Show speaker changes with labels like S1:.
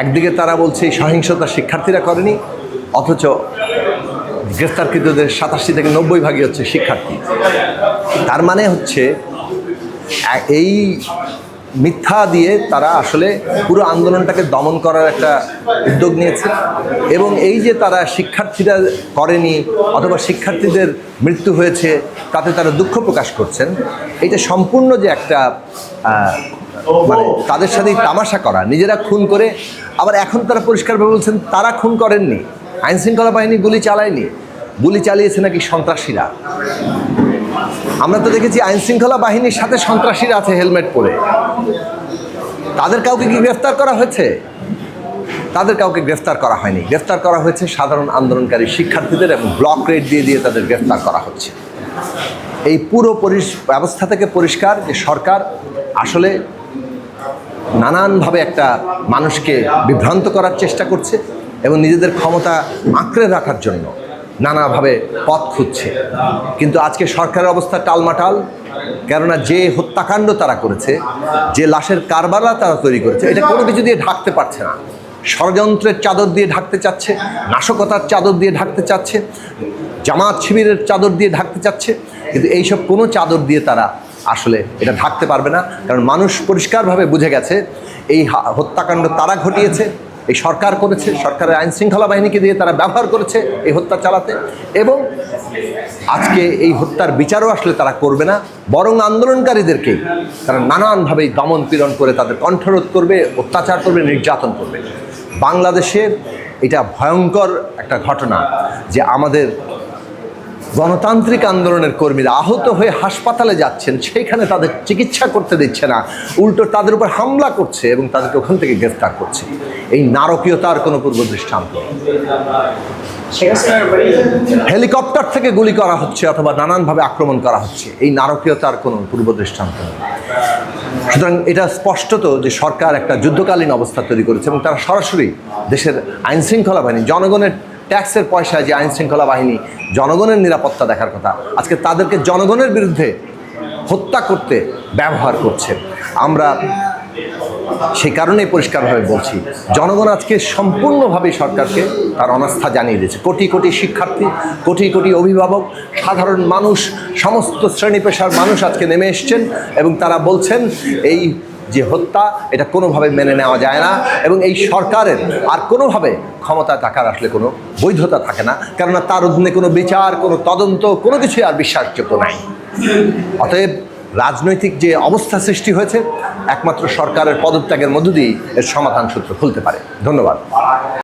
S1: একদিকে তারা বলছে সহিংসতা শিক্ষার্থীরা করেনি, অথচ গ্রেফতারকৃতদের সাতাশি থেকে নব্বই ভাগই হচ্ছে শিক্ষার্থী। তার মানে হচ্ছে এই মিথ্যা দিয়ে তারা আসলে পুরো আন্দোলনটাকে দমন করার একটা উদ্যোগ নিয়েছে এবং এই যে তারা শিক্ষার্থীরা করেনি অথবা শিক্ষার্থীদের মৃত্যু হয়েছে, তাতে তারা দুঃখ প্রকাশ করছেন, এটা সম্পূর্ণ যে একটা মানে তাদের সাথেই তামাশা করা, নিজেরা খুন করে, আবার এখন তারা পরিষ্কারভাবে বলছেন, তারা খুন করেননি, আইনশৃঙ্খলা বাহিনী গুলি চালায়নি, গুলি চালিয়েছে নাকি সন্ত্রাসীরা? আমরা তো দেখেছি আইন শৃঙ্খলা বাহিনীর সাথে সন্ত্রাসীরা আছে হেলমেট পরে। তাদের কাউকে কি গ্রেফতার করা হয়েছে? তাদের কাউকে গ্রেফতার করা হয়নি। গ্রেফতার করা হয়েছে সাধারণ আন্দোলনকারী শিক্ষার্থীদের এবং ব্লক রেট দিয়ে দিয়ে তাদের গ্রেফতার করা হচ্ছে। এই পুরো ব্যবস্থা থেকে পরিষ্কার যে সরকার আসলে নানানভাবে একটা মানুষকে বিভ্রান্ত করার চেষ্টা করছে এবং নিজেদের ক্ষমতা আঁকড়ে রাখার জন্য নানাভাবে পথ খুঁজছে। কিন্তু আজকে সরকারের অবস্থা টালমাটাল, কেননা যে হত্যাকাণ্ড তারা করেছে, যে লাশের কারবালা তারা তৈরি করেছে, এটা কোনো কিছু দিয়ে ঢাকতে পারছে না। ষড়যন্ত্রের চাদর দিয়ে ঢাকতে চাচ্ছে, নাশকতার চাদর দিয়ে ঢাকতে চাচ্ছে জামাত শিবিরের চাদর দিয়ে ঢাকতে চাচ্ছে, কিন্তু এইসব কোনো চাদর দিয়ে তারা আসলে এটা ঢাকতে পারবে না। কারণ মানুষ পরিষ্কারভাবে বুঝে গেছে, এই হত্যাকাণ্ড তারা ঘটিয়েছে, এই সরকার করেছে, সরকারের আইন শৃঙ্খলা বাহিনীকে দিয়ে তারা ব্যবহার করেছে এই হত্যা চালাতে। এবং আজকে এই হত্যার বিচারও আসলে তারা করবে না, বরং আন্দোলনকারীদেরকে তারা নানানভাবেই দমন পীড়ন করে তাদের কণ্ঠরোধ করবে, অত্যাচার করবে, নির্যাতন করবে। বাংলাদেশের এটা ভয়ঙ্কর একটা ঘটনা যে আমাদের গণতান্ত্রিক আন্দোলনের কর্মীরা আহত হয়ে হাসপাতালে যাচ্ছেন সেইখানে তাদের চিকিৎসা করতে দিচ্ছে না। উল্টো তাদের উপর হামলা করছে এবং তাদেরকে ওখান থেকে গ্রেফতার করছে। এই নারকীয়তার কোনো পূর্ব দৃষ্টান্ত। হেলিকপ্টার থেকে গুলি করা হচ্ছে অথবা নানানভাবে আক্রমণ করা হচ্ছে। এই নারকীয়তার কোনো পূর্ব দৃষ্টান্ত সুতরাং এটা স্পষ্টত যে সরকার একটা যুদ্ধকালীন অবস্থা তৈরি করেছে এবং তারা সরাসরি দেশের আইন শৃঙ্খলা বাহিনী, জনগণের ট্যাক্সের পয়সায় যে আইন শৃঙ্খলা বাহিনী জনগণের নিরাপত্তা দেখার কথা, আজকে তাদেরকে জনগণের বিরুদ্ধে হত্যা করতে ব্যবহার করছে। আমরা সেই কারণেই পরিষ্কারভাবে বলছি, জনগণ আজকে সম্পূর্ণভাবে সরকারকে তার অনাস্থা জানিয়ে দিয়েছে। কোটি কোটি শিক্ষার্থী, কোটি কোটি অভিভাবক, সাধারণ মানুষ, সমস্ত শ্রেণি পেশার মানুষ আজকে নেমে এসছেন এবং তারা বলছেন, এই যে হত্যা, এটা কোনোভাবে মেনে নেওয়া যায় না এবং এই সরকারের আর কোনোভাবে ক্ষমতা থাকার আসলে কোনো বৈধতা থাকে না। কেননা তার অধীনে কোনো বিচার, কোনো তদন্ত, কোনো কিছুই আর বিশ্বাসযোগ্য নাই। অতএব রাজনৈতিক যে অবস্থা সৃষ্টি হয়েছে, একমাত্র সরকারের পদত্যাগের মধ্য দিয়েই এর সমাধান সূত্র খুলতে পারে। ধন্যবাদ।